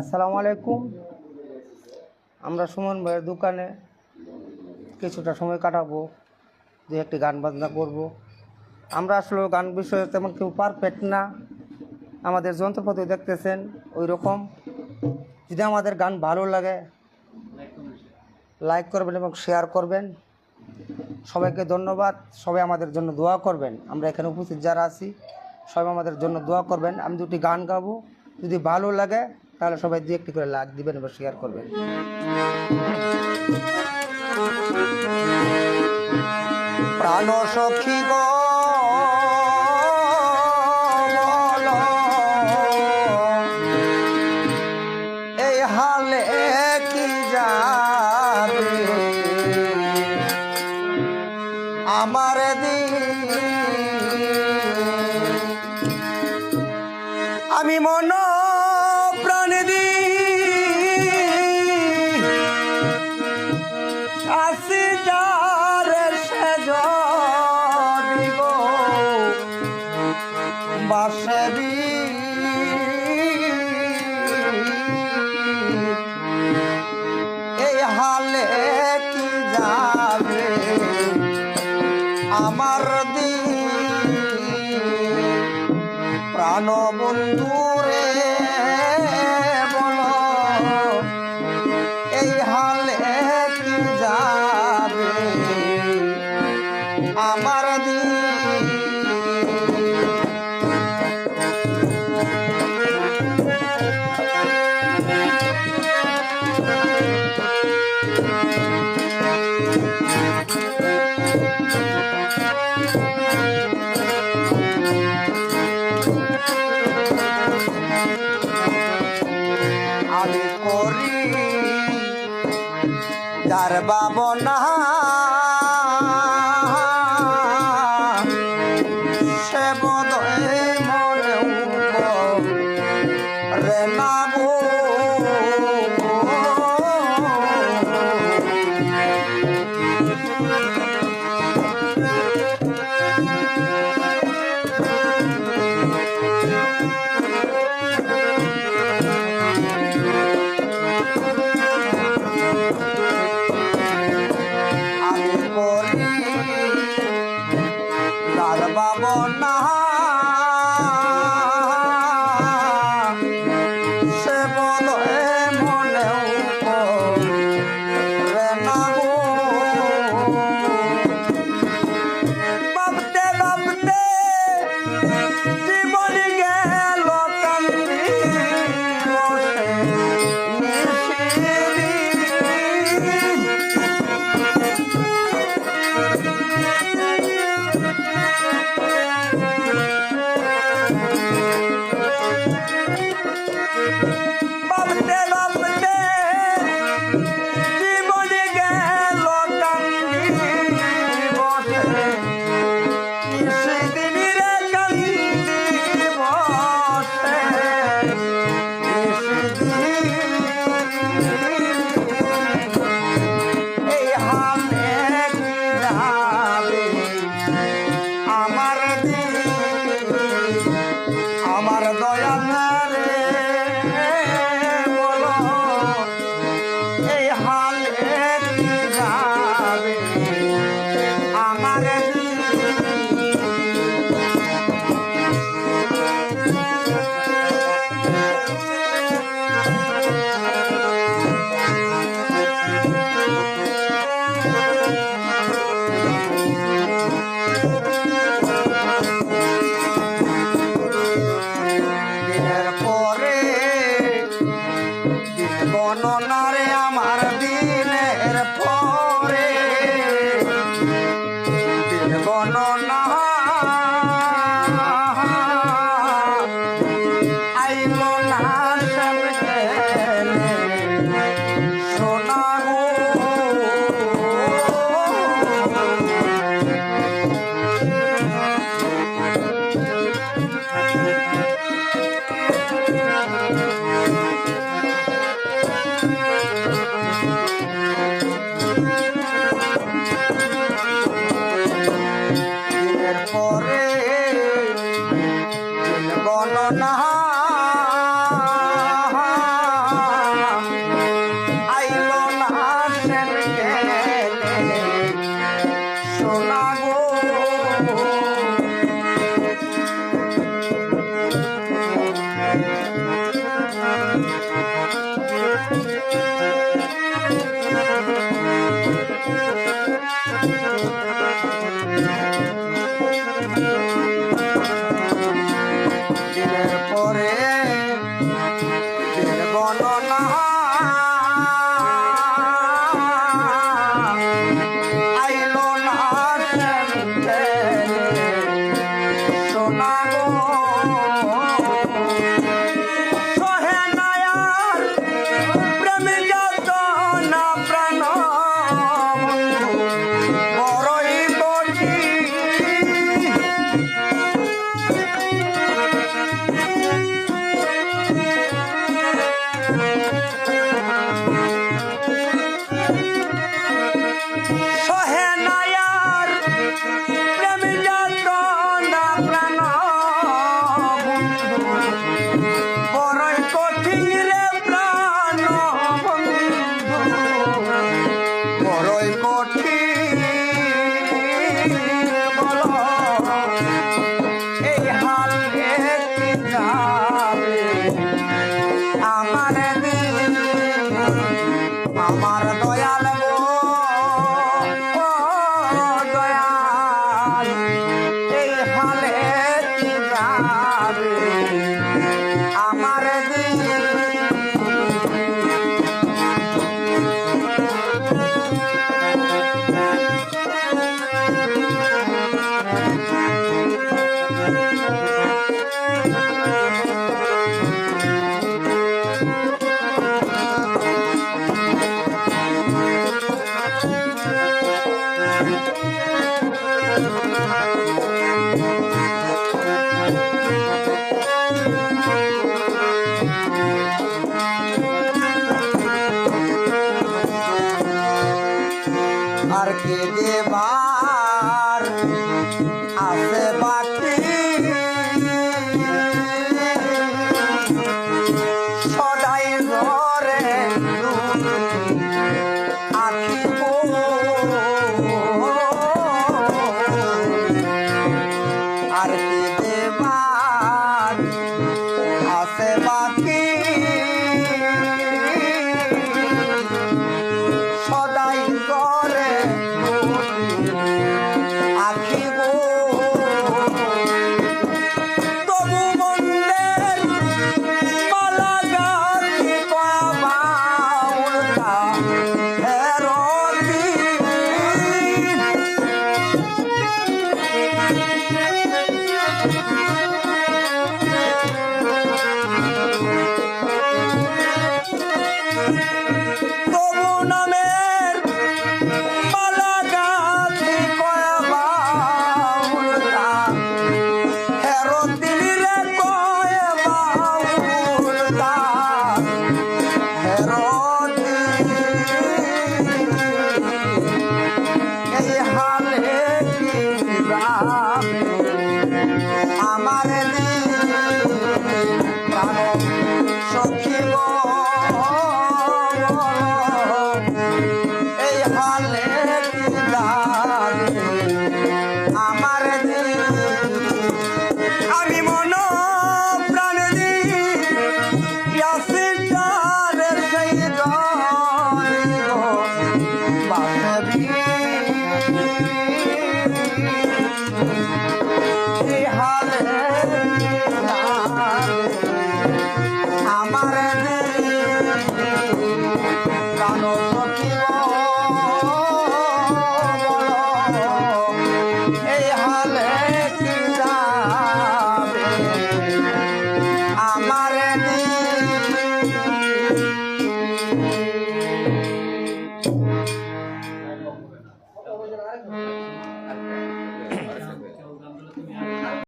আসসালামু আলাইকুম। আমরা সুমন ভাইয়ের দোকানে কিছুটা সময় কাটাবো দু একটি গান বাজনা করব। আমরা আসলে গান বিষয়ে তেমন কেউ পারফেক্ট না। আমাদের যন্ত্রপাতি দেখতেছেন ওই রকম যদি আমাদের গান ভালো লাগে লাইক করবেন এবং শেয়ার করবেন। সবাইকে ধন্যবাদ, সবাই আমাদের জন্য দোয়া করবেন। আমরা এখানে উপস্থিত যারা আছি, সবাই আমাদের জন্য দোয়া করবেন। আমি দুটি গান গাবো। যদি ভালো লাগে তাহলে সবাই দু একটি করে লাইক দিবেন এবং শেয়ার করবেন। প্রাণ সখী এই হালে আমি মন বাসবি দিন হালে যাবে আর কে